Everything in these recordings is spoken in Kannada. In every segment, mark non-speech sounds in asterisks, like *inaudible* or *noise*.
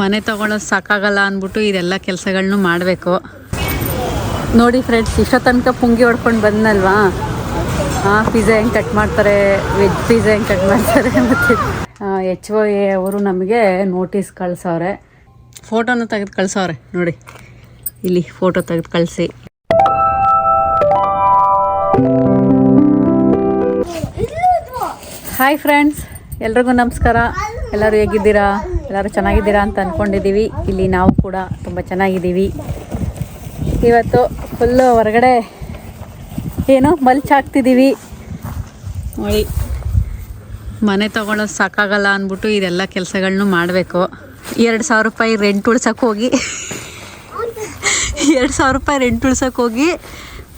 ಮನೆ ತಗೊಳ್ಳೋದು ಸಾಕಾಗಲ್ಲ ಅಂದ್ಬಿಟ್ಟು ಇದೆಲ್ಲ ಕೆಲಸಗಳನ್ನೂ ಮಾಡಬೇಕು. ನೋಡಿ ಫ್ರೆಂಡ್ಸ್ ಇಷ್ಟೋ ತನಕ ಪುಂಗಿ ಹೊಡ್ಕೊಂಡು ಬಂದಲ್ವಾ ಹಾಂ ಪಿಜ್ಜಾ ಹೆಂಗೆ ಕಟ್ ಮಾಡ್ತಾರೆ? ವೆಜ್ ಪಿಜ್ಜಾ ಹೆಂಗೆ ಕಟ್ ಮಾಡ್ತಾರೆ ಮತ್ತು ಎಚ್ ಒ ಎ ಅವರು ನಮಗೆ ನೋಟಿಸ್ ಕಳ್ಸವ್ರೆ. ಫೋಟೋನ ತೆಗೆದು ಕಳ್ಸವ್ರೆ, ನೋಡಿ. ಇಲ್ಲಿ ಫೋಟೋ ತೆಗೆದು ಕಳಿಸಿ. ಹಾಯ್ ಫ್ರೆಂಡ್ಸ್ ಎಲ್ರಿಗೂ ನಮಸ್ಕಾರ. ಎಲ್ಲರೂ ಹೇಗಿದ್ದೀರಾ? ಎಲ್ಲರೂ ಚೆನ್ನಾಗಿದ್ದೀರಾ ಅಂತ ಅಂದ್ಕೊಂಡಿದ್ದೀವಿ ಇಲ್ಲಿ ನಾವು ಕೂಡ ತುಂಬ ಚೆನ್ನಾಗಿದ್ದೀವಿ. ಇವತ್ತು ಫುಲ್ಲು ಹೊರಗಡೆ ಏನು ಮಲ್ಚ್ ಹಾಕ್ತಿದ್ದೀವಿ. ನೋಡಿ ಮನೆ ತೊಗೊಳೋದು ಸಾಕಾಗಲ್ಲ ಅಂದ್ಬಿಟ್ಟು ಇದೆಲ್ಲ ಕೆಲಸಗಳನ್ನು ಮಾಡಬೇಕು. ಎರಡು ಸಾವಿರ ರೂಪಾಯಿ ರೆಂಟ್ ಉಳ್ಸಕ್ಕೆ ಹೋಗಿ. ಎರಡು ಸಾವಿರ ರೂಪಾಯಿ ರೆಂಟ್ ಉಳ್ಸಕ್ಕೆ ಹೋಗಿ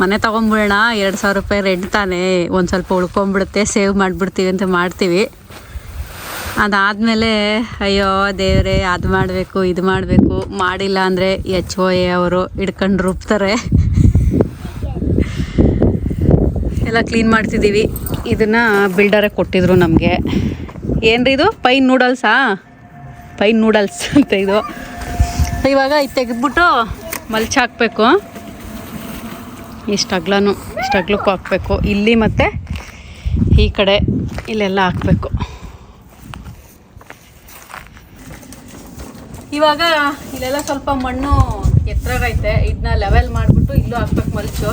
ಮನೆ ತೊಗೊಂಬಿಡೋಣ ಎರಡು ಸಾವಿರ ರೂಪಾಯಿ ರೆಂಟ್ ತಾನೇ. ಒಂದು ಸ್ವಲ್ಪ ಉಳ್ಕೊಂಬಿಡುತ್ತೆ ಸೇವ್ ಮಾಡಿಬಿಡ್ತೀವಿ ಅಂತ ಮಾಡ್ತೀವಿ. ಅದಾದಮೇಲೆ, ಅಯ್ಯೋ, ದೇವರೇ, ಅದು ಮಾಡಬೇಕು, ಇದು ಮಾಡಬೇಕು, ಮಾಡಿಲ್ಲ ಅಂದರೆ ಎಚ್ ಓ ಎ ಅವರು ಹಿಡ್ಕೊಂಡು ರುಬ್ತಾರೆ. ಎಲ್ಲ ಕ್ಲೀನ್ ಮಾಡ್ತಿದ್ದೀವಿ. ಇದನ್ನು ಬಿಲ್ಡರೇ ಕೊಟ್ಟಿದ್ರು ನಮಗೆ. ಏನ್ರಿ ಇದು? ಪೈನ್ ನೂಡಲ್ಸಾ ಪೈನ್ ನೂಡಲ್ಸ್ ಅಂತ ಇದು. ಇವಾಗ ಇದು ತೆಗೆದ್ಬಿಟ್ಟು ಮಲ್ಚ ಹಾಕಬೇಕು. ಇಷ್ಟು ಅಗ್ಲನು, ಇಷ್ಟು ಅಗ್ಲಕ್ಕೂ ಹಾಕಬೇಕು. ಇಲ್ಲಿ ಮತ್ತು ಈ ಕಡೆ, ಇಲ್ಲೆಲ್ಲ ಹಾಕಬೇಕು. ಇವಾಗ ಇಲ್ಲೆಲ್ಲ ಸ್ವಲ್ಪ ಮಣ್ಣು ಎತ್ತರಾಗೈತೆ ಇದನ್ನ ಲೆವೆಲ್ ಮಾಡಿಬಿಟ್ಟು ಇಲ್ಲೂ ಹಾಕ್ಬೇಕು ಮಲ್ಚು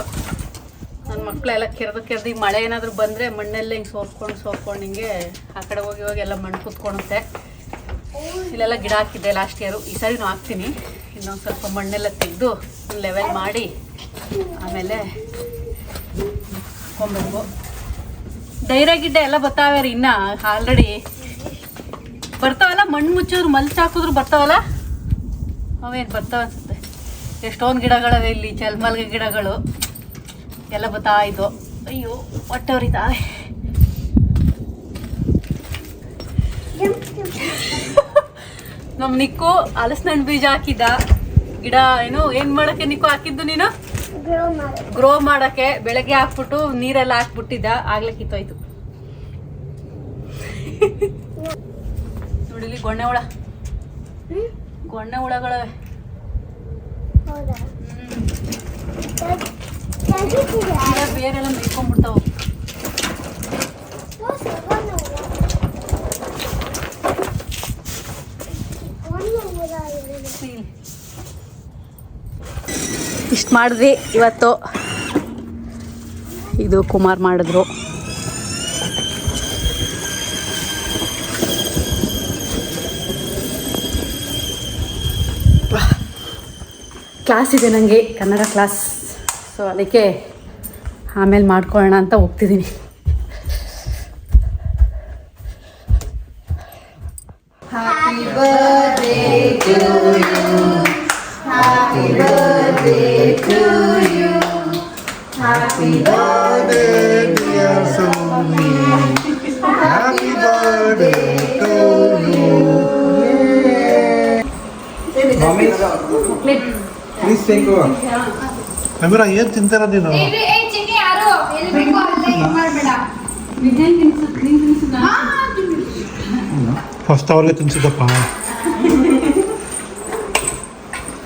ನನ್ನ ಮಕ್ಕಳೆಲ್ಲ ಕೆರೆದು ಕೆರೆದು ಮಳೆ ಏನಾದರೂ ಬಂದರೆ ಮಣ್ಣೆಲ್ಲ ಹಿಂಗೆ ಸೋರ್ಕೊಂಡು ಸೋರ್ಕೊಂಡು ಹಿಂಗೆ ಆ ಕಡೆ ಹೋಗಿ ಹೋಗಿ ಎಲ್ಲ ಮಣ್ಣು ಕುತ್ಕೊಳುತ್ತೆ. ಇಲ್ಲೆಲ್ಲ ಗಿಡ ಹಾಕಿದ್ದೆ ಲಾಸ್ಟ್ ಇಯರು ಈ ಸರಿನೂ ಹಾಕ್ತೀನಿ. ಇನ್ನೊಂದು ಸ್ವಲ್ಪ ಮಣ್ಣೆಲ್ಲ ತೆಗೆದು ಲೆವೆಲ್ ಮಾಡಿ ಆಮೇಲೆ ಕೊಂಬೇಕು ಧೈರ್ಯ ಗಿಡ್ಡೆ ಎಲ್ಲ ಬರ್ತಾವೆ ರೀ ಇನ್ನೂ ಆಲ್ರೆಡಿ ಬರ್ತಾವಲ್ಲ? ಮಣ್ಣು ಮುಚ್ಚಿದ್ರು ಮಲ್ಚ್ ಹಾಕಿದ್ರು ಬರ್ತಾವಲ್ಲ? ಅವೇನು ಬರ್ತಾವ ಅನ್ಸುತ್ತೆ. ಎಷ್ಟೊಂದು ಗಿಡಗಳವೆ ಇಲ್ಲಿ, ಚಲ್ಮಲ್ಗೆ ಗಿಡಗಳು. ಎಲ್ಲ ಬರ್ತಾ ಇದ್ವು ಅಯ್ಯೋ ಹೊಟ್ಟೆವ್ರಿದ್ದಾವೆ ನಮ್ಮ ನಮ್ ನಿಕ್ಕು ಹಲಸಿನ ಬೀಜ ಹಾಕಿದ್ದ. ಗಿಡ ಏನು ಏನು ಮಾಡೋಕ್ಕೆ ನಿಕ್ಕು ಹಾಕಿದ್ದು ನೀನು? ಗ್ರೋ ಮಾಡೋಕ್ಕೆ ಬೆಳಗ್ಗೆ ಹಾಕ್ಬಿಟ್ಟು ನೀರೆಲ್ಲ ಹಾಕ್ಬಿಟ್ಟಿದ್ದ. ಆಗ್ಲೇ ನೋಡಿಲಿ ಗೊಣ್ಣೆ ಹುಳ. ಗೊಣ್ಣೆ ಹುಳಗಳವೆ. ಬೇರೆಲ್ಲ ಮೇಯ್ಕೊಂಡ್ಬಿಡ್ತಾವ. ಇಷ್ಟು ಮಾಡಿದ್ವಿ ಇವತ್ತು. ಇದು ಕುಮಾರ್ ಮಾಡಿದ್ರು. ಕ್ಲಾಸ್ ಇದೆ ನನಗೆ ಕನ್ನಡ ಕ್ಲಾಸ್ ಸೊ ಅದಕ್ಕೆ ಆಮೇಲೆ ಮಾಡ್ಕೊಳ್ಳೋಣ ಅಂತ ಹೋಗ್ತಿದ್ದೀನಿ birthday, dear Sumi. Happy birthday to you. Please take over Amira ಏನ್ ತಿಂತಾರ ನೀನು? ಫಸ್ಟ್ ಅವ್ರಿಗೆ ತಿನ್ಸಿದಪ್ಪ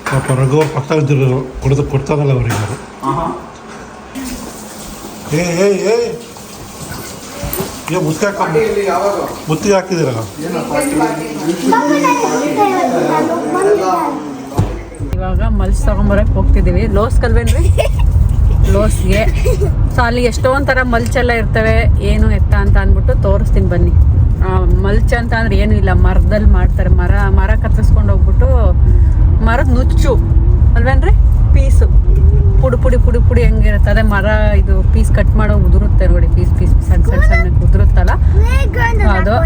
ಪಾಪ ರಘು ಅವ್ರ ಪಕ್ಕ ಇದ್ದರು ಕೊಡೋದು ಕೊಡ್ತಾರಲ್ಲ ಅವ್ರಿಗೆ ಅವರು. ಏ ಏ ಏ. ಏ ಮುತ್ತಿ ಹಾಕ ಮುತ್ತಿ ಹಾಕಿದಿರಲ್ಲ ಇವಾಗ ಮಲ್ಸ್ ತಗೊಂಬರಕ್ ಹೋಗ್ತಿದೀವಿ. ಲೋಸ್ ಕಲ್ವೇನ್ರಿ? ಲೋಸ್ಗೆ ಸೊ ಅಲ್ಲಿ ಎಷ್ಟೊಂದು ಥರ ಮಲ್ಚ್ ಎಲ್ಲ ಇರ್ತವೆ, ಏನು ಎತ್ತ ಅಂತ ಅಂದ್ಬಿಟ್ಟು ತೋರಿಸ್ತೀನಿ ಬನ್ನಿ. ಮಲ್ಚ್ ಅಂತ ಅಂದ್ರೆ ಏನೂ ಇಲ್ಲ, ಮರದಲ್ಲಿ ಮಾಡ್ತಾರೆ. ಮರ ಮರ ಕತ್ತರಿಸ್ಕೊಂಡು ಹೋಗ್ಬಿಟ್ಟು ಮರದ ನುಚ್ಚು. ಅಲ್ವೇನ್ರಿ? ಪೀಸು ಪುಡಿ ಪುಡಿ ಪುಡಿ ಪುಡಿ ಹೆಂಗಿರುತ್ತೆ ಅದೇ ಮರ ಇದು ಪೀಸ್ ಕಟ್ ಮಾಡೋ ಉದುರುತ್ತೆ ನೋಡಿ ಪೀಸ್ ಪೀಸ್ ಸಣ್ಣ ಸಣ್ಣ ಸಣ್ಣ ಉದುರುತ್ತಲ್ಲ? ಅದು.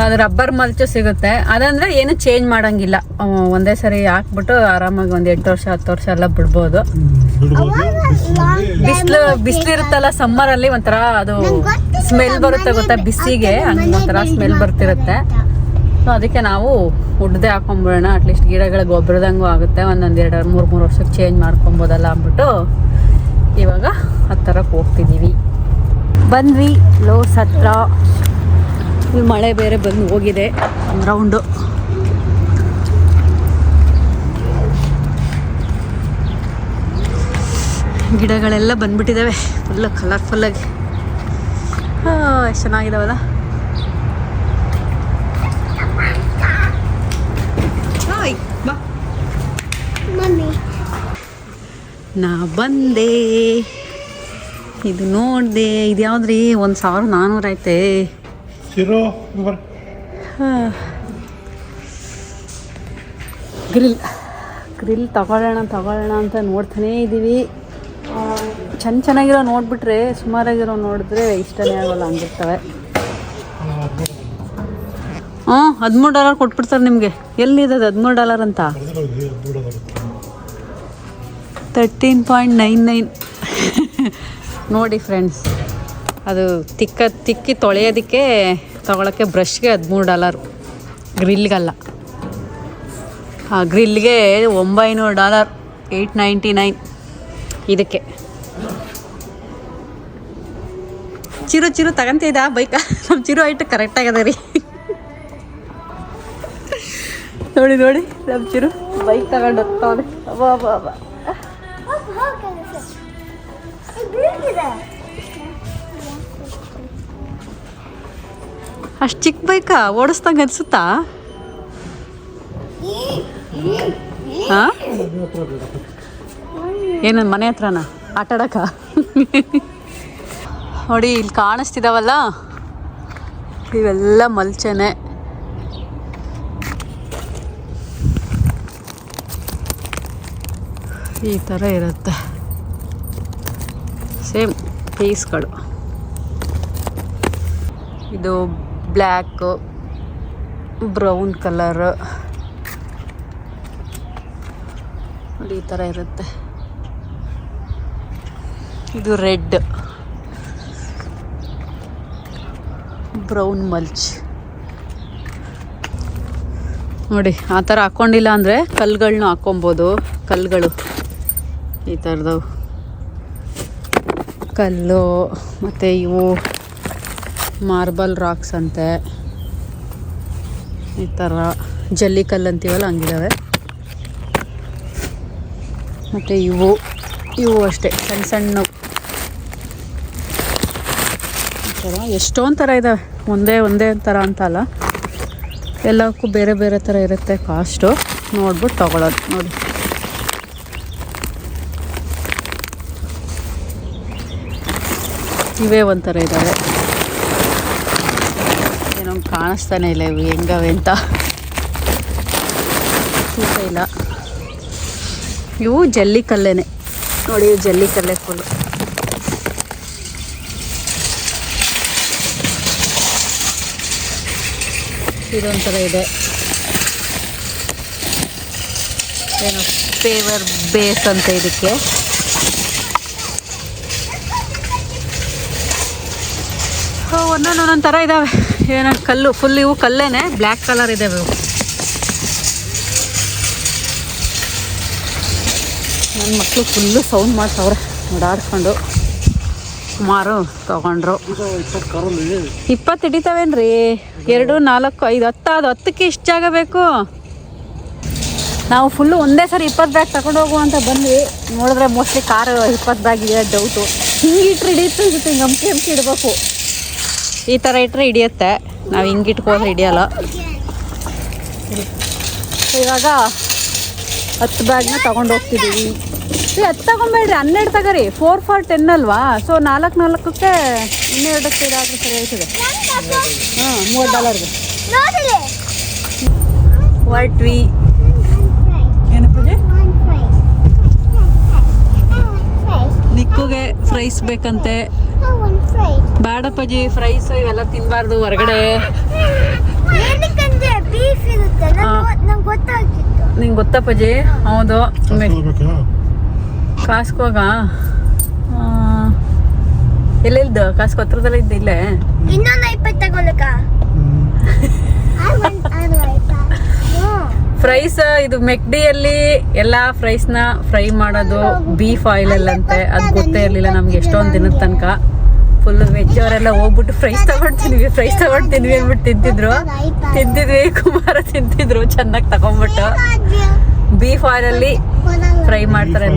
ಅದು ರಬ್ಬರ್ ಮಲ್ಚು ಸಿಗುತ್ತೆ. ಅದಂದ್ರೆ ಏನು ಚೇಂಜ್ ಮಾಡಂಗಿಲ್ಲ. ಒಂದೇ ಸರಿ ಹಾಕ್ಬಿಟ್ಟು ಆರಾಮಾಗಿ ಒಂದು ಎಂಟು ವರ್ಷ ಹತ್ತು ವರ್ಷ ಎಲ್ಲ ಬಿಡ್ಬೋದು. ಬಿಸಿಲು ಬಿಸಿಲು ಇರುತ್ತಲ್ಲ ಸಮ್ಮರ್ ಅಲ್ಲಿ ಒಂಥರ ಅದು ಸ್ಮೆಲ್ ಬರುತ್ತೆ ಗೊತ್ತಾ? ಬಿಸಿಗೆ ಹಂಗೆ ಒಂಥರ ಸ್ಮೆಲ್ ಬರ್ತಿರುತ್ತೆ. ಸೊ ಅದಕ್ಕೆ ನಾವು ಉಡ್ದೆ ಹಾಕೊಂಬಿಡೋಣ. ಅಟ್ಲೀಸ್ಟ್ ಗಿಡಗಳ ಗೊಬ್ಬರದಂಗು ಆಗುತ್ತೆ. ಒಂದೊಂದು ಎರಡು, ಮೂರು ಮೂರು ವರ್ಷಕ್ಕೆ ಚೇಂಜ್ ಮಾಡ್ಕೊಬೋದಲ್ಲ ಅಂದ್ಬಿಟ್ಟು ಇವಾಗ ಆ ಥರಕ್ಕೆ ಹೋಗ್ತಿದ್ದೀವಿ. ಬಂದ್ವಿ. ಲೋಸ್ ಹತ್ರ. ಫುಲ್ ಮಳೆ ಬೇರೆ ಬಂದು ಹೋಗಿದೆ. ಒಂದು ರೌಂಡು ಗಿಡಗಳೆಲ್ಲ ಬಂದ್ಬಿಟ್ಟಿದ್ದಾವೆ. ಫುಲ್ ಕಲರ್ಫುಲ್ಲಾಗಿ ಚೆನ್ನಾಗಿದ್ದಾವಲ್ಲ ನಾ ಬಂದೆ. ಇದು ನೋಡಿದೆ ಇದು ಯಾವ್ದ್ರಿ? ಒಂದು ಸಾವಿರ ನಾನ್ನೂರು ಐತೆ. ಗ್ರಿಲ್ ಗ್ರಿಲ್ ತಗೊಳ್ಳೋಣ ತಗೊಳ್ಳೋಣ ಅಂತ ನೋಡ್ತಾನೇ ಇದ್ದೀವಿ ಚೆನ್ನ ಚೆನ್ನಾಗಿರೋ ನೋಡಿಬಿಟ್ರೆ ಸುಮಾರಾಗಿರೋ ನೋಡಿದ್ರೆ ಇಷ್ಟನೇ ಆಗೋಲ್ಲ ಅಂದಿರ್ತವೆ. ಹ್ಞೂ ಹದಿಮೂರು ಡಾಲರ್ ಕೊಟ್ಬಿಡ್ತಾರೆ ನಿಮಗೆ. ಎಲ್ಲಿದೆ ಹದಿಮೂರು ಡಾಲರ್ ಅಂತ? ತರ್ಟೀನ್ ಪಾಯಿಂಟ್ ನೈನ್ ನೈನ್ ನೋಡಿ ಫ್ರೆಂಡ್ಸ್, ಅದು ತಿಕ್ಕ ತಿಕ್ಕಿ ತೊಳೆಯೋದಕ್ಕೆ ತೊಗೊಳಕ್ಕೆ ಬ್ರಷ್ಗೆ ಹದಿಮೂರು ಡಾಲರ್. ಗ್ರಿಲ್ಗಲ್ಲ. ಆ ಗ್ರಿಲ್ಗೆ ಒಂಬೈನೂರು ಡಾಲರ್ ಏಯ್ಟ್ ನೈಂಟಿ ನೈನ್ ಇದಕ್ಕೆ. ಚಿರು ಚಿರು ತಗಂತಿದ ಬೈಕ? ನಮ್ಮ ಚಿರು ಐಟು ಕರೆಕ್ಟ್ ಆಗದ ರೀ. ನೋಡಿ ನೋಡಿ ನಮ್ಮ ಚಿರು ಬೈಕ್ ತಗೊಂಡು ಹೋಗ್ತಾವೆ ಅಬ್ಬಾ ಅಬ್ಬಾ ಅಬ್ಬಾ ಅಷ್ಟು ಚಿಕ್ಕ ಬೈಕಾ? ಓಡಿಸ್ದಂಗೆ ಅನ್ಸುತ್ತಾ? ಹಾಂ? ಏನು ಮನೆ ಹತ್ರನಾ? ಆಟ ಆಡಕ ನೋಡಿ, ಇಲ್ಲಿ ಕಾಣಿಸ್ತಿದಾವಲ್ಲ? ಇವೆಲ್ಲ ಮಲ್ಚನೆ. ಈ ಥರ ಇರುತ್ತೆ. ಸೇಮ್ ಪೀಸ್ಗಳು. ಇದು ಬ್ಲ್ಯಾಕು, ಬ್ರೌನ್ ಕಲರ್. ನೋಡಿ ಈ ಥರ ಇರುತ್ತೆ. ಇದು ರೆಡ್. Brown mulch. ನೋಡಿ, ಆ ಥರ ಹಾಕ್ಕೊಂಡಿಲ್ಲ ಅಂದರೆ ಕಲ್ಗಳನ್ನ ಹಾಕ್ಕೊಬೋದು. ಕಲ್ಗಳು ಈ ಥರದವು. ಕಲ್ಲು, ಮತ್ತು ಇವು. ಮಾರ್ಬಲ್ ರಾಕ್ಸ್ ಅಂತೆ. ಈ ಥರ ಜಲ್ಲಿ ಕಲ್ಲು ಅಂತೀವಲ್ಲ ಹಂಗಿದ್ದಾವೆ ಮತ್ತು ಇವು ಇವು ಅಷ್ಟೇ ಸಣ್ಣ ಸಣ್ಣ ಥರ ಎಷ್ಟೊಂದು ಥರ ಇದ್ದಾವೆ ಒಂದೇ ಒಂದೇ ಥರ ಅಂತ ಅಲ್ಲ. ಎಲ್ಲಕ್ಕೂ ಬೇರೆ ಬೇರೆ ಥರ ಇರುತ್ತೆ ಕಾಸ್ಟು ನೋಡ್ಬಿಟ್ಟು ತೊಗೊಳೋದು, ನೋಡಿ. ಇವೇ ಒಂಥರ ಇದ್ದಾವೆ ಏನೋ ಕಾಣಿಸ್ತಾನೆ ಇಲ್ಲ ಇವು ಹೆಂಗವೆ ಅಂತ. ಇಲ್ಲ. ಇವು ಜಲ್ಲಿ ಕಲ್ಲೇನೆ ನೋಡಿ, ಇವು ಜಲ್ಲಿ ಕಲ್ಲೆ ಫುಲ್ಲು. ಇದೊಂಥರ ಇದೆ. ಏನು, ಪೇವರ್ ಬೇಸ್ ಅಂತ ಇದಕ್ಕೆ. ಒಂದೊಂದು ಒಂದೊಂದು ಥರ ಇದ್ದಾವೆ ಏನೋ ಕಲ್ಲು ಫುಲ್ ಇವು ಕಲ್ಲೇನೆ ಬ್ಲ್ಯಾಕ್ ಕಲರ್ ಇದೆ ಇವು. ನನ್ನ ಮಕ್ಕಳು ಫುಲ್ಲು ಸೌಂಡ್ ಮಾಡ್ತಾವ್ರೆ. ಓಡಾಡ್ಕೊಂಡು. ಸುಮಾರು ತಗೊಂಡ್ರು. ಇಪ್ಪತ್ತು ಹಿಡಿತಾವೇನ್ರಿ? ಎರಡು, ನಾಲ್ಕು, ಐದು, ಹತ್ತು, ಅದು ಹತ್ತಕ್ಕೆ ಇಷ್ಟು ಜಾಗ ಬೇಕು. ನಾವು ಫುಲ್ಲು ಒಂದೇ ಸರಿ ಇಪ್ಪತ್ತು ಬ್ಯಾಗ್ ತಗೊಂಡು ಹೋಗುವ ಅಂತ ಬಂದ್ವಿ. ನೋಡಿದ್ರೆ ಮೋಸ್ಟ್ಲಿ ಕಾರು ಇಪ್ಪತ್ತು ಬ್ಯಾಗ್ ಇದೆ ಡೌಟು ಹಿಂಗೆ ಇಟ್ರೆ ಹಿಡಿಯುತ್ತೆ ಅನ್ಸುತ್ತೆ, ಹಿಂಗೆ ಹಂಪಿ ಹಂಪಿ ಇಡಬೇಕು. ಈ ಥರ ಇಟ್ಟರೆ ಹಿಡಿಯತ್ತೆ. ನಾವು ಹಿಂಗೆ ಇಟ್ಕೋದ್ರೆ ಹಿಡಿಯಲ್ಲ. ಇವಾಗ ಹತ್ತು ಬ್ಯಾಗ್ನ ತಗೊಂಡು ಹೋಗ್ತಿದ್ದೀವಿ ಈ ಹತ್ತು ತಗೊಂಬೇಡ್ರಿ ಹನ್ನೆರಡು ತಗೋರಿ. ಫೋರ್ ಫಾರ್ ಟೆನ್ ಅಲ್ವಾ? ಸೊ ನಾಲ್ಕು ನಾಲ್ಕಕ್ಕೆ ಇನ್ನೆರಡಕ್ಕೆ ಇದಾದ್ರೆ ಸರಿ ಆಯ್ತದೆ. ಹಾಂ, ಮೂವತ್ತು ಡಾಲರ್ಗೆ ಏನಪ್ಪ ನಿಕ್ಕುಗೆ ಫ್ರೈಸ್ ಬೇಕಂತೆ. ಬೇಡಪ್ಪಜಿ ಫ್ರೈಸ್ ಇವೆಲ್ಲ ತಿನ್ನಬಾರ್ದು ಹೊರಗಡೆ. ನಂಗೆ ಗೊತ್ತಪ್ಪಜಿ ಹೌದು. ಕಾಸ್ಕೋಗ? ಎಲ್ಲೆಲ್ದು? ಕಾಸ್ಕೋ ಹತ್ರದಲ್ಲ ಇದ್ದ ಇಲ್ಲೇ? ಇನ್ನೊಂದು ಇಪ್ಪತ್ತು ತಗೊಳಕ ಫ್ರೈಸ್ ಇದು ಮೆಕ್ಡಿಯಲ್ಲಿ ಎಲ್ಲ ಫ್ರೈಸ್ನ ಫ್ರೈ ಮಾಡೋದು ಬೀಫ್ ಆಯಿಲಲ್ಲಂತೆ ಅದು ಗೊತ್ತೇ ಇರಲಿಲ್ಲ ನಮ್ಗೆ ಎಷ್ಟೊಂದು ದಿನದ ತನಕ. ಫುಲ್ ವೆಜ್ ಅವರೆಲ್ಲ ಹೋಗ್ಬಿಟ್ಟು ಫ್ರೈಸ್ ತಗೊಳ್ತೀವಿ ಫ್ರೈಸ್ ತಿನ್ವಿ ಅಂದ್ಬಿಟ್ಟು ತಿಂತಿದ್ರು. ತಿಂತಿದ್ವಿ, ಕುಮಾರ ತಿಂತಿದ್ರು, ಚೆನ್ನಾಗಿ ತಗೊಂಡ್ಬಿಟ್ಟು. ಬೀಫ್ ಆಯಿಲಲ್ಲಿ ಫ್ರೈ ಮಾಡ್ತಾರೆ.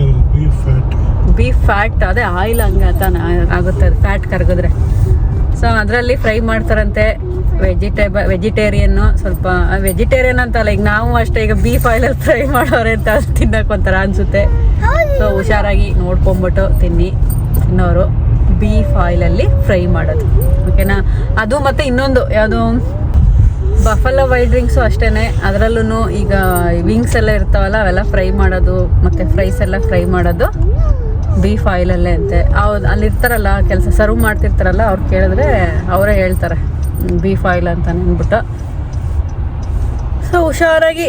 ಬೀಫ್ ಫ್ಯಾಟ್ ಅದೇ ಆಯಿಲ್ ಹಂಗೆ ಆಗುತ್ತೆ ಫ್ಯಾಟ್ ಕರಗಿದ್ರೆ. ಸೊ ಅದರಲ್ಲಿ ಫ್ರೈ ಮಾಡ್ತಾರಂತೆ ವೆಜಿಟೇಬಲ್ ವೆಜಿಟೇರಿಯನ್ನು ಸ್ವಲ್ಪ ವೆಜಿಟೇರಿಯನ್ ಅಂತಲ್ಲ, ಈಗ ನಾವು ಅಷ್ಟೇ, ಈಗ ಬೀಫ್ ಆಯಿಲಲ್ಲಿ ಫ್ರೈ ಮಾಡೋರೆ ಅಂತ ತಿನ್ನಕ್ಕೆ ಒಂಥರ ಅನಿಸುತ್ತೆ. ಸೊ ಹುಷಾರಾಗಿ ನೋಡ್ಕೊಂಬಿಟ್ಟು ತಿನ್ನಿ, ತಿನ್ನೋರು. ಬೀಫ್ ಆಯಿಲಲ್ಲಿ ಫ್ರೈ ಮಾಡೋದು ಓಕೆನಾ ಅದು ಮತ್ತು ಇನ್ನೊಂದು, ಯಾವುದು? ಬಫಲೋ ವೈಟ್ ಡ್ರಿಂಕ್ಸು ಅಷ್ಟೇ ಅದರಲ್ಲೂ ಈಗ ವಿಂಗ್ಸ್ ಎಲ್ಲ ಇರ್ತಾವಲ್ಲ, ಅವೆಲ್ಲ ಫ್ರೈ ಮಾಡೋದು, ಮತ್ತು ಫ್ರೈಸ್ ಎಲ್ಲ ಫ್ರೈ ಮಾಡೋದು ಬೀಫ್ ಆಯಿಲಲ್ಲೇ ಅಂತೆ. ಅವ್ರು ಅಲ್ಲಿರ್ತಾರಲ್ಲ, ಕೆಲಸ ಸರ್ವ್ ಮಾಡ್ತಿರ್ತಾರಲ್ಲ, ಅವ್ರು ಕೇಳಿದ್ರೆ ಅವರೇ ಹೇಳ್ತಾರೆ. ಬೀಫ್ ಆಯಿಲ್ ಅಂತ ಅಂದ್ಬಿಟ್ಟು. ಸೊ ಹುಷಾರಾಗಿ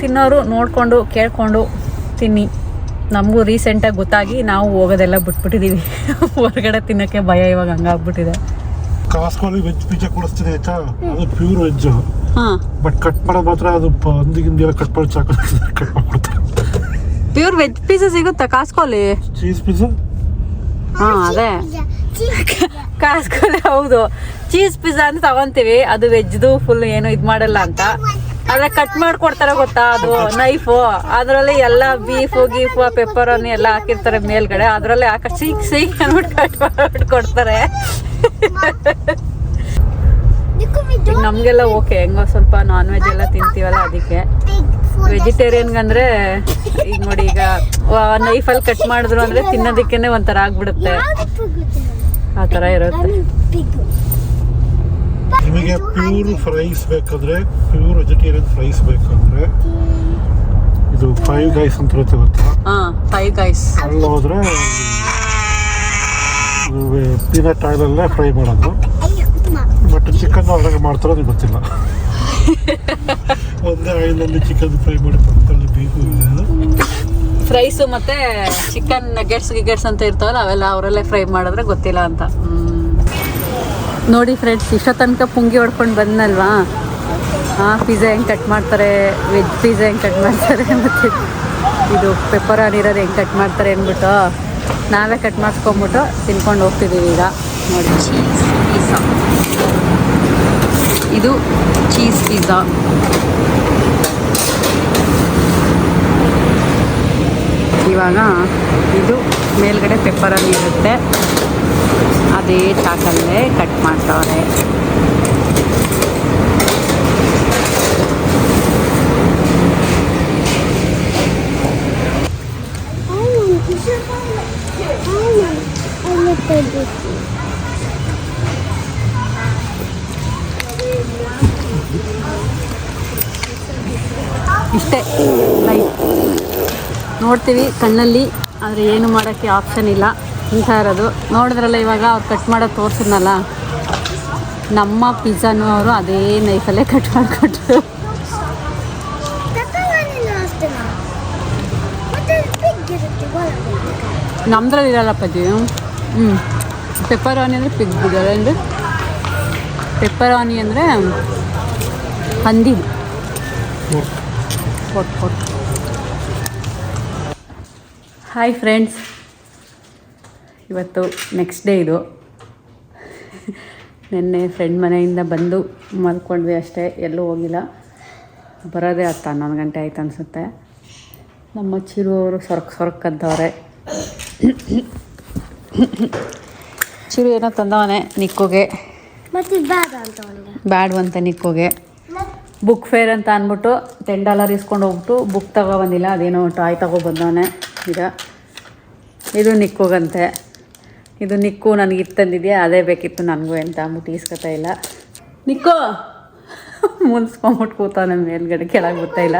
ತಿನ್ನೋರು ನೋಡಿಕೊಂಡು, ಕೇಳಿಕೊಂಡು ತಿನ್ನಿ. ನಮಗೂ ರೀಸೆಂಟಾಗಿ ಗೊತ್ತಾಗಿ ನಾವು ಹೋಗೋದೆಲ್ಲ ಬಿಟ್ಬಿಟ್ಟಿದ್ದೀವಿ ಹೊರಗಡೆ ತಿನ್ನೋಕ್ಕೆ ಭಯ ಇವಾಗ ಹಂಗಾಗ್ಬಿಟ್ಟಿದೆ. ಕಾಸ್ಕೋಲಿ ವೆಜ್ ಪಿಜ್ಜಾ ಕೊಡಿಸ್ತಿದೆ ಆಯ್ತಾ? ಅದು ಪ್ಯೂರ್ ವೆಜ್ ಹಾಂ. ಬಟ್ ಕಟ್ ಮಾಡೋದು ಮಾತ್ರ ಅದು ಅಂದಿಗಿಂದ ಎಲ್ಲ ಕಟ್ ಮಾಡಿ ಚಾಕು ಕಟ್ ಮಾಡ್ಕೊಡ್ತಾರೆ ಪ್ಯೂರ್ ವೆಜ್ ಪಿಜ್ಜಾ ಸಿಗುತ್ತಾ ಕಾಸ್ಕೋಲಿ ಚೀಸ್ ಪಿಜ್ಜಾ ಹಾ ಅದೇ. ಕಾಸ್ಕೋಲಿ ಹೌದು. ಚೀಸ್ ಪಿಜ್ಜಾ ಅಂತ ತಗೊಂತೀವಿ. ಅದು ವೆಜ್ದು ಫುಲ್ ಏನು ಇದು ಮಾಡಲ್ಲ ಅಂತ. ಆದ್ರೆ ಕಟ್ ಮಾಡ್ಕೊಡ್ತಾರ ಗೊತ್ತಾ ಅದು ನೈಫು ಅದರಲ್ಲಿ ಎಲ್ಲ ಬೀಫು ಗೀಫು ಪೆಪ್ಪರನ್ನು ಎಲ್ಲ ಹಾಕಿರ್ತಾರೆ ಮೇಲ್ಗಡೆ. ಅದ್ರಲ್ಲಿ ಹಾಕ ಸೀಕ್ ಸೀಕ್ ಅನ್ಬಿಟ್ಟು ಕಟ್ ಮಾಡ್ಬಿಟ್ಟು ಕೊಡ್ತಾರೆ ಈಗ ನಮಗೆಲ್ಲ ಓಕೆ ಹೆಂಗೋ ಸ್ವಲ್ಪ ನಾನ್ ವೆಜ್ ಎಲ್ಲ ತಿಂತೀವಲ್ಲ ಅದಕ್ಕೆ. ವೆಜಿಟೇರಿಯನ್ಗಂದ್ರೆ ಈಗ ನೋಡಿ ಈಗ ನೈಫಲ್ಲಿ ಕಟ್ ಮಾಡಿದ್ರು ಅಂದ್ರೆ ತಿನ್ನೋದಿಕ್ಕೆ ಒಂಥರ ಆಗ್ಬಿಡುತ್ತೆ. ಆ ಥರ ಇರುತ್ತೆ. ನಿಮಗೆ ಪ್ಯೂರ್ ಫ್ರೈಸ್ ಬೇಕಂದ್ರೆ ಪ್ಯೂರ್ ವೆಜಿಟೇರಿಯನ್ ಫ್ರೈಸ್ ಬೇಕಂದ್ರೆ ಇದು ಫೈವ್ ಗೈಸ್ ಅಂತ ಇರುತ್ತೆ ಗೊತ್ತಾ? ಹಾ ಫೈವ್ ಗೈಸ್ ಅಲ್ಲಿ ಹೋದ್ರೆ ಪೀನಟ್ ಆಯಿಲಲ್ಲೇ ಫ್ರೈ ಮಾಡೋದು. ಬಟ್ ಚಿಕನ್ ಒಳಗೆ ಮಾಡ್ತಾರೋ ಅದು ಗೊತ್ತಿಲ್ಲ. *laughs* ಒಂದೇ ಆಯಿಲಲ್ಲಿ ಚಿಕನ್ ಫ್ರೈ ಮಾಡಿ ಪಕ್ಕದಲ್ಲಿ ಬೀಫು ಫ್ರೈಸು ಮತ್ತೆ ಚಿಕನ್ ನಗೆಟ್ಸ್ ಗಿಗೆಟ್ಸ್ ಅಂತ ಇರ್ತಾವಲ್ಲ ಅವೆಲ್ಲ ಅವರಲ್ಲೇ ಫ್ರೈ ಮಾಡಿದ್ರೆ ಗೊತ್ತಿಲ್ಲ ಅಂತ. ಹ್ಮ್. ನೋಡಿ ಫ್ರೆಂಡ್ಸ್ ಇಷ್ಟೋ ತನಕ ಪುಂಗಿ ಹೊಡ್ಕೊಂಡು ಬಂದ್ನಲ್ವಾ? ಹಾಂ ಪಿಜ್ಜಾ ಹೆಂಗೆ ಕಟ್ ಮಾಡ್ತಾರೆ ವೆಜ್ ಪಿಜ್ಜಾ ಹೆಂಗೆ ಕಟ್ ಮಾಡ್ತಾರೆ ಮತ್ತು ಇದು ಪೆಪ್ಪರ್ ಇರೋದು ಹೆಂಗೆ ಕಟ್ ಮಾಡ್ತಾರೆ ಅಂದ್ಬಿಟ್ಟು, ನಾವೇ ಕಟ್ ಮಾಡಿಸ್ಕೊಂಬಿಟ್ಟು ತಿನ್ಕೊಂಡು ಹೋಗ್ತಿದ್ದೀವಿ ಈಗ. ನೋಡಿ. ಚೀಸ್ ಪಿಜ್ಜಾ ಇದು ಚೀಸ್ ಪಿಜ್ಜಾ ಇವಾಗ ಇದು ಮೇಲ್ಗಡೆ ಪೆಪ್ಪರಲ್ಲಿ ಇರುತ್ತೆ. ಅದೇ ಚಾಕಲ್ಲೇ ಕಟ್ ಮಾಡ್ತಾವ್ರೆ. ಇಷ್ಟೇ. ಲೈಫ್ ನೋಡ್ತೀವಿ ಕಣ್ಣಲ್ಲಿ ಆದರೆ ಏನು ಮಾಡೋಕ್ಕೆ ಆಪ್ಷನ್ ಇಲ್ಲ. ಇಂಥ ಇರೋದು. ನೋಡಿದ್ರಲ್ಲ ಇವಾಗ ಅವ್ರು ಕಟ್ ಮಾಡೋ ತೋರ್ಸಿದ್ನಲ್ಲ? ನಮ್ಮ ಪಿಜ್ಜಾನು ಅವರು ಅದೇ ನೈಫಲ್ಲೇ ಕಟ್ ಮಾಡಿಕೊಟ್ರು. ನಮ್ದ್ರಲ್ಲಿ ಇರಲ್ಲ ಜೀವ ಹ್ಞೂ ಪೆಪ್ಪರ್ ಆನಿ ಅಂದರೆ ಪಿಗ್ ಬಿದ್ದಾರೆ ಅಂದರೆ ಪೆಪ್ಪರ್ ಆನಿ ಅಂದರೆ ಹಂದಿ. ಕೊಟ್ಟು ಕೊಟ್ಟು ಹಾಯ್ ಫ್ರೆಂಡ್ಸ್ ಇವತ್ತು ನೆಕ್ಸ್ಟ್ ಡೇ ಇದು. ನಿನ್ನೆ ಫ್ರೆಂಡ್ ಮನೆಯಿಂದ ಬಂದು ಮಲ್ಕೊಂಡ್ವಿ ಅಷ್ಟೇ ಎಲ್ಲೂ ಹೋಗಿಲ್ಲ. ಬರೋದೇ ಹತ್ತು ಹನ್ನೊಂದು ಗಂಟೆ ಆಯ್ತು ಅನಿಸುತ್ತೆ. ನಮ್ಮ ಚಿರು ಅವರು ಸೊರಕ್ ಚಿರು ಏನೋ ತಂದವನೆ ನಿಕ್ಕೋಗೆ. ಮತ್ತೆ ಬೇಡ ಅಂತ ನಿಕ್ಕೋಗೆ. ಬುಕ್ ಫೇರ್ ಅಂತ ಅಂದ್ಬಿಟ್ಟು ಟೆನ್ ಡಾಲರ್ ಇಸ್ಕೊಂಡು ಹೋಗ್ಬಿಟ್ಟು ಬುಕ್ ತಗೊಬಂದಿಲ್ಲ ಅದೇನೋ ಟಾಯ್ ತಗೊಬಂದವನೆ ಈಗ. ಇದು ನಿಕ್ಕೋಗಂತೆ. ಇದು ನಿಕ್ಕು ನನಗೆ ಇತ್ತಂದಿದೆಯಾ ಅದೇ ಬೇಕಿತ್ತು ನನಗೂ ಅಂತ ಅಂದ್ಬಿಟ್ಟು ಈಸ್ಕೊತಾ ಇಲ್ಲ. ನಿಕ್ಕು! ಮುನ್ಸ್ಕೊಂಬಿಟ್ಟು ಕೂತವನೆ ಮೇಲ್ಗಡೆ, ಕೆಳಗೆ ಬರ್ತಾ ಇಲ್ಲ.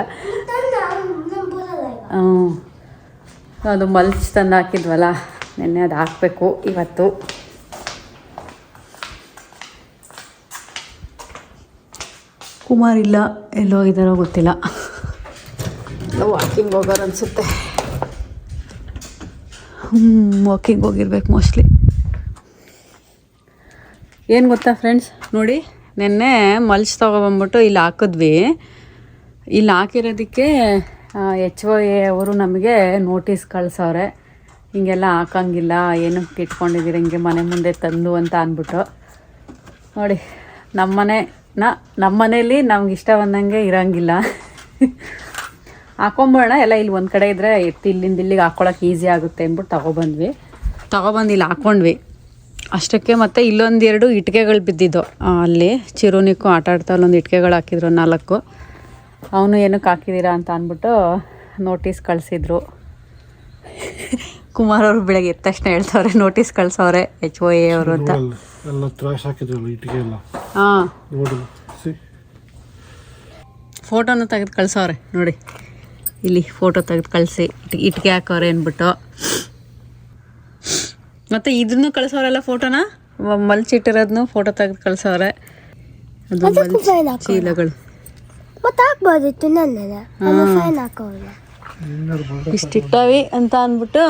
ಹ್ಞೂ ಅದು ಮಲ್ಚ್ ತಂದು ಹಾಕಿದ್ವಲ್ಲ, ನೆನ್ನೆ ಅದು ಹಾಕಬೇಕು ಇವತ್ತು. ಕುಮಾರ್ ಇಲ್ಲ, ಎಲ್ಲೋ ಇದಾರೋ ಗೊತ್ತಿಲ್ಲ. ವಾಕಿಂಗ್ ಹೋಗೋರು ಅನಿಸುತ್ತೆ. ವಾಕಿಂಗ್ ಹೋಗಿರ್ಬೇಕು ಮೋಸ್ಟ್ಲಿ ಏನು ಗೊತ್ತಾ ಫ್ರೆಂಡ್ಸ್ ನೋಡಿ, ನಿನ್ನೆ ಮಲ್ಚ್ ತೊಗೊಬಂದ್ಬಿಟ್ಟು ಇಲ್ಲಿ ಹಾಕಿದ್ವಿ. ಇಲ್ಲಿ ಹಾಕಿರೋದಕ್ಕೆ ಎಚ್ ಒ ಎ ಅವರು ನಮಗೆ ನೋಟಿಸ್ ಕಳ್ಸವ್ರೆ. ಹಿಂಗೆಲ್ಲ ಹಾಕಂಗಿಲ್ಲ, ಏನು ಇಟ್ಕೊಂಡಿದ್ದೀರಿ, ಹಿಂಗೆ ಮನೆ ಮುಂದೆ ತಂದು ಅಂತ ಅಂದ್ಬಿಟ್ಟು. ನೋಡಿ, ನಮ್ಮನೆ, ನ ನಮ್ಮ ಮನೇಲಿ ನಮ್ಗೆ ಇಷ್ಟ ಬಂದಂಗೆ ಇರೋಂಗಿಲ್ಲ. ಹಾಕೊಂಬೋಣ ಎಲ್ಲ ಇಲ್ಲಿ ಒಂದು ಕಡೆ ಇದ್ರೆ ಎತ್ತಿ ಇಲ್ಲಿಂದ ಇಲ್ಲಿಗೆ ಹಾಕೊಳಕ್ಕೆ ಈಸಿ ಆಗುತ್ತೆ ಅಂದ್ಬಿಟ್ಟು ತಗೊಬಂದ್ವಿ. ತಗೊಬಂದು ಇಲ್ಲಿ ಹಾಕ್ಕೊಂಡ್ವಿ ಅಷ್ಟಕ್ಕೆ ಮತ್ತೆ ಇಲ್ಲೊಂದೆರಡು ಎರಡು ಇಟ್ಟಿಗೆಗಳು ಬಿದ್ದಿದ್ದು. ಅಲ್ಲಿ ಚಿರುನಿಕ್ಕೂ ಆಟ ಆಡ್ತಾ ಅಲ್ಲೊಂದು ಇಟ್ಕೆಗಳು ಹಾಕಿದ್ರು ನಾಲ್ಕು. ಅವನು ಏನಕ್ಕೆ ಹಾಕಿದ್ದೀರಾ ಅಂತ ಅಂದ್ಬಿಟ್ಟು ನೋಟಿಸ್ ಕಳಿಸಿದ್ರು. ಕುಮಾರ್ ಅವರು ಬೆಳಗ್ಗೆ ಎದ್ದ ತಕ್ಷಣ ಹೇಳ್ತಾವ್ರೆ ನೋಟಿಸ್ ಕಳ್ಸವ್ರೆ ಎಚ್ ಓ ಎ ಅವರು ಅಂತ. ಹಾಂ ಫೋಟೋನ ತೆಗೆದು ಕಳ್ಸವ್ರೆ ನೋಡಿ. ಇಲ್ಲಿ ಫೋಟೋ ತೆಗೆದು ಕಳಿಸಿ. ಇಟ್ ಹಾಕೋರೆ ಅಂದ್ಬಿಟ್ಟು ಮತ್ತೆ ಇದನ್ನು ಕಳಿಸೋರೆಲ್ಲ ಫೋಟೋನ ಮಲ್ಚಿಟ್ಟಿರೋದನ್ನು ಫೋಟೋ ತೆಗೆದು ಕಳಿಸೋರೆ. ಅದು ಚೀಲಗಳು. ಹಾಕೋಲ್ಲ ಇಷ್ಟಿಟ್ಟವಿ ಅಂತ ಅಂದ್ಬಿಟ್ಟು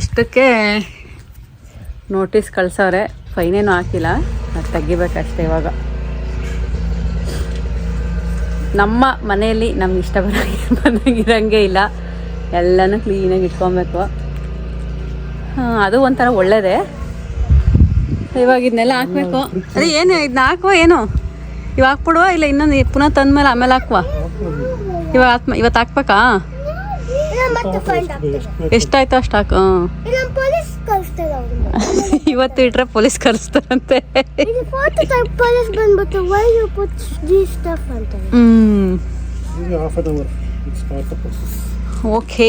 ಇಷ್ಟಕ್ಕೆ ನೋಟಿಸ್ ಕಳ್ಸವ್ರೆ ಫೈನೇನು ಹಾಕಿಲ್ಲ. ಅದು ತೆಗಿಬೇಕಷ್ಟೇ ಇವಾಗ. ನಮ್ಮ ಮನೆಯಲ್ಲಿ ನಮ್ಗೆ ಇಷ್ಟ ಬರಂಗೆ *laughs* ಇರೋಂಗೆ ಇಲ್ಲ. ಎಲ್ಲನೂ ಕ್ಲೀನಾಗಿ ಇಟ್ಕೊಬೇಕು. ಹಾಂ ಅದು ಒಂಥರ ಒಳ್ಳೇದೇ. ಇವಾಗ ಇದನ್ನೆಲ್ಲ ಹಾಕ್ಬೇಕು. ಅದೇ ಏನು ಇದನ್ನ ಹಾಕುವ ಏನು? ಇವಾಗ ಹಾಕ್ಬಿಡುವ ಇಲ್ಲ ಇನ್ನೊಂದು ಪುನಃ ತಂದ್ಮೇಲೆ ಆಮೇಲೆ ಹಾಕುವ? ಇವಾಗ ಆತ್ಮ ಇವತ್ತು ಹಾಕ್ಬೇಕಾ? ಎಷ್ಟಾಯ್ತು ಅಷ್ಟು ಹಾಕು? *laughs* ಇವತ್ತು ಇಟ್ರೆ ಪೊಲೀಸ್ ಕರೆಸ್ತಾರಂತೆ ಇದು ಫೋಟೋ ತೆಗ್ದು ಪೊಲೀಸ್ ಬಂದ್ಬಿಟ್ಟು why you put the stuff ಅಂತಾರೆ ಹ್ಮ್. ಈಗ half an hour start the process okay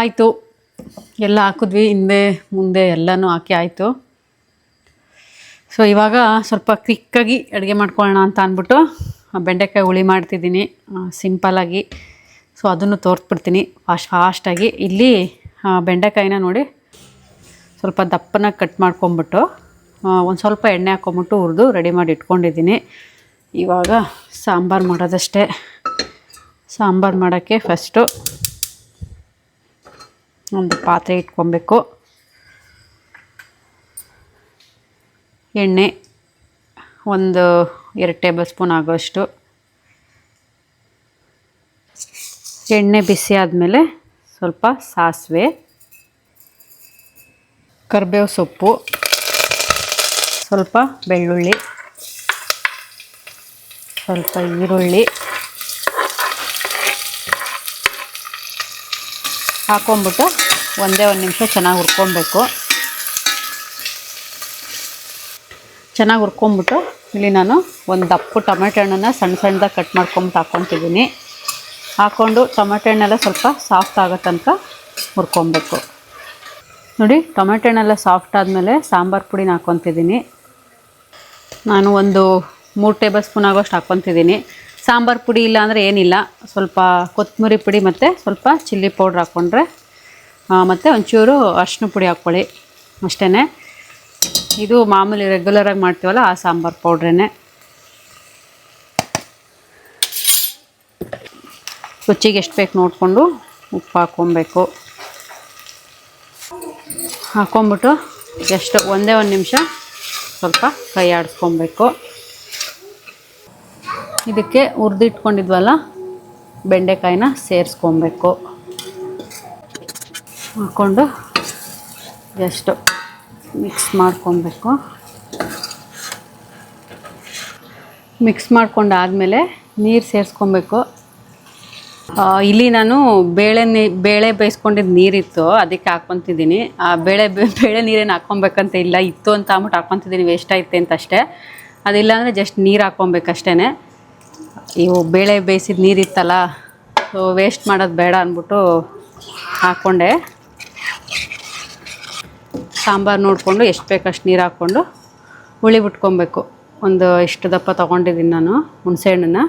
ಆಯಿತು. ಎಲ್ಲ ಹಾಕಿದ್ವಿ. ಹಿಂದೆ, ಮುಂದೆ ಎಲ್ಲನೂ ಹಾಕಿ ಆಯಿತು. ಸೊ ಇವಾಗ ಸ್ವಲ್ಪ ಕ್ವಿಕ್ಕಾಗಿ ಅಡುಗೆ ಮಾಡ್ಕೊಳ್ಳೋಣ ಅಂತ ಅಂದ್ಬಿಟ್ಟು ಬೆಂಡೆಕಾಯಿ ಹುಳಿ ಮಾಡ್ತಿದ್ದೀನಿ. ಸಿಂಪಲಾಗಿ ಸೊ ಅದನ್ನು ತೋರಿಸ್ಬಿಡ್ತೀನಿ ಫಾಸ್ಟ್ ಫಾಸ್ಟಾಗಿ ಇಲ್ಲಿ ಬೆಂಡೆಕಾಯಿನ ನೋಡಿ ಸ್ವಲ್ಪ ದಪ್ಪನ ಕಟ್ ಮಾಡ್ಕೊಂಬಿಟ್ಟು ಒಂದು ಸ್ವಲ್ಪ ಎಣ್ಣೆ ಹಾಕ್ಕೊಂಬಿಟ್ಟು ಹುರಿದು ರೆಡಿ ಮಾಡಿ ಇಟ್ಕೊಂಡಿದ್ದೀನಿ. ಇವಾಗ ಸಾಂಬಾರು ಮಾಡೋದಷ್ಟೇ. ಸಾಂಬಾರು ಮಾಡೋಕ್ಕೆ ಫಸ್ಟು ಒಂದು ಪಾತ್ರೆ ಇಟ್ಕೊಬೇಕು. ಎಣ್ಣೆ ಒಂದು ಎರಡು ಟೇಬಲ್ ಸ್ಪೂನ್ ಆಗೋಷ್ಟು. ಎಣ್ಣೆ ಬಿಸಿ ಆದಮೇಲೆ ಸ್ವಲ್ಪ ಸಾಸಿವೆ, ಕರಿಬೇವು ಸೊಪ್ಪು, ಸ್ವಲ್ಪ ಬೆಳ್ಳುಳ್ಳಿ, ಸ್ವಲ್ಪ ಈರುಳ್ಳಿ. ಹಾಕ್ಕೊಂಬಿಟ್ಟು ಒಂದೇ ಒಂದು ನಿಮಿಷ ಚೆನ್ನಾಗಿ ಹುರ್ಕೊಬೇಕು. ಚೆನ್ನಾಗಿ ಹುರ್ಕೊಂಬಿಟ್ಟು ಇಲ್ಲಿ ನಾನು ಒಂದು ದಪ್ಪು ಟೊಮೆಟೊ ಹಣ್ಣನ್ನು ಸಣ್ಣ ಸಣ್ಣದಾಗಿ ಕಟ್ ಮಾಡ್ಕೊಂಬಿಟ್ಟು ಹಾಕ್ಕೊತಿದ್ದೀನಿ ಹಾಕ್ಕೊಂಡು ಟೊಮೆಟೊ ಹಣ್ಣೆಲ್ಲ ಸ್ವಲ್ಪ ಸಾಫ್ಟ್ ಆಗೋ ತನಕ ಹುರ್ಕೊಬೇಕು. ನೋಡಿ, ಟೊಮೆಟೊ ಹಣ್ಣೆಲ್ಲ ಸಾಫ್ಟ್ ಆದಮೇಲೆ ಸಾಂಬಾರು ಪುಡಿನ ಹಾಕ್ಕೊತಿದ್ದೀನಿ ನಾನು ಒಂದು ಮೂರು ಟೇಬಲ್ ಸ್ಪೂನ್ ಆಗೋಷ್ಟು ಹಾಕ್ಕೊತಿದ್ದೀನಿ ಸಾಂಬಾರು ಪುಡಿ ಇಲ್ಲ ಅಂದರೆ ಏನಿಲ್ಲ. ಸ್ವಲ್ಪ ಕೊತ್ತಂಬರಿ ಪುಡಿ ಮತ್ತು ಸ್ವಲ್ಪ ಚಿಲ್ಲಿ ಪೌಡ್ರ್ ಹಾಕ್ಕೊಂಡ್ರೆ ಮತ್ತು ಒಂಚೂರು ಅರಿಶಿನ ಪುಡಿ ಹಾಕ್ಕೊಳ್ಳಿ ಅಷ್ಟೇ ಇದು ಮಾಮೂಲಿ ರೆಗ್ಯುಲರಾಗಿ ಮಾಡ್ತೀವಲ್ಲ ಆ ಸಾಂಬಾರು ಪೌಡ್ರೇ ರುಚಿಗೆ ಎಷ್ಟು ಬೇಕು ನೋಡಿಕೊಂಡು ಉಪ್ಪು ಹಾಕ್ಕೊಬೇಕು. ಹಾಕ್ಕೊಂಬಿಟ್ಟು ಎಷ್ಟು ಒಂದೇ ಒಂದು ನಿಮಿಷ ಸ್ವಲ್ಪ ಕೈ ಆಡಿಸ್ಕೊಬೇಕು. ಇದಕ್ಕೆ ಹುರಿದಿಟ್ಕೊಂಡಿದ್ವಲ್ಲ? ಬೆಂಡೆಕಾಯಿನ ಸೇರಿಸ್ಕೊಬೇಕು. ಹಾಕ್ಕೊಂಡು ಜಸ್ಟ್ ಮಿಕ್ಸ್ ಮಾಡ್ಕೊಬೇಕು. ಮಿಕ್ಸ್ ಮಾಡ್ಕೊಂಡಾದಮೇಲೆ ನೀರು ಸೇರಿಸ್ಕೊಬೇಕು. ಇಲ್ಲಿ ನಾನು ಬೇಳೆ ನೀ, ಬೇಳೆ ಬೇಯಿಸ್ಕೊಂಡಿದ್ದು ನೀರಿತ್ತು, ಅದಕ್ಕೆ ಹಾಕ್ಕೊತಿದ್ದೀನಿ. ಆ, ಬೇಳೆ ಬೇಳೆ ನೀರೇನು ಹಾಕ್ಕೊಬೇಕಂತ ಇಲ್ಲ, ಇತ್ತು ಅಂತ ಅಂದ್ಬಿಟ್ಟು ಹಾಕ್ಕೊತಿದ್ದೀನಿ ವೇಸ್ಟ್ ಆಯ್ತೆ ಅಂತ ಅಷ್ಟೇ ಅದಿಲ್ಲ ಅಂದರೆ ಜಸ್ಟ್ ನೀರು ಹಾಕ್ಕೊಬೇಕಷ್ಟೇ ಇವು ಬೇಳೆ ಬೇಯಿಸಿದ ನೀರಿತ್ತಲ್ಲ ಸೊ ವೇಸ್ಟ್ ಮಾಡೋದು ಬೇಡ ಅಂದ್ಬಿಟ್ಟು ಹಾಕ್ಕೊಂಡೆ ಸಾಂಬಾರು ನೋಡಿಕೊಂಡು ಎಷ್ಟು ಬೇಕಷ್ಟು ನೀರು ಹಾಕ್ಕೊಂಡು ಹುಳಿ ಬಿಟ್ಕೊಬೇಕು. ಒಂದು ಇಷ್ಟು ದಪ್ಪ ತೊಗೊಂಡಿದ್ದೀನಿ ನಾನು ಹುಣಸೆಹಣ್ಣನ್ನ.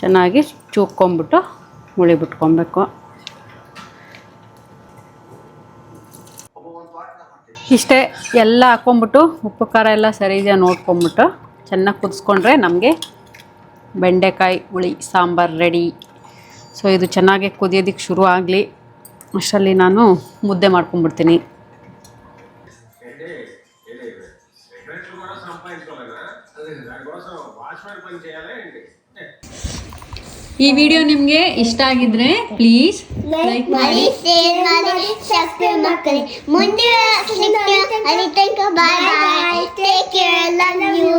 ಚೆನ್ನಾಗಿ ಚೂಕ್ಕೊಂಬಿಟ್ಟು ಹುಳಿ ಬಿಟ್ಕೊಬೇಕು. ಇಷ್ಟೇ ಎಲ್ಲ ಹಾಕ್ಕೊಂಬಿಟ್ಟು ಉಪ್ಪು ಖಾರ ಎಲ್ಲ ಸರಿ ಇದೆಯಾ ನೋಡ್ಕೊಂಬಿಟ್ಟು ಚೆನ್ನಾಗಿ ಕುದಿಸ್ಕೊಂಡ್ರೆ ನಮಗೆ ಬೆಂಡೆಕಾಯಿ, ಹುಳಿ, ಸಾಂಬಾರು ರೆಡಿ ಸೊ ಇದು ಚೆನ್ನಾಗಿ ಕುದಿಯೋದಕ್ಕೆ ಶುರು ಆಗಲಿ. ಅಷ್ಟರಲ್ಲಿ ನಾನು ಮುದ್ದೆ ಮಾಡ್ಕೊಂಡ್ಬಿಡ್ತೀನಿ. ಈ ವಿಡಿಯೋ ನಿಮಗೆ ಇಷ್ಟ ಆಗಿದ್ರೆ ಪ್ಲೀಸ್ ಲೈಕ್ ಮಾಡಿ. ಶೇರ್ ಮಾಡಿ ಸಬ್ಸ್ಕ್ರೈಬ್ ಮಾಡ್ಕೊಳ್ಳಿ. ಮುಂದಿನ bye bye take care love you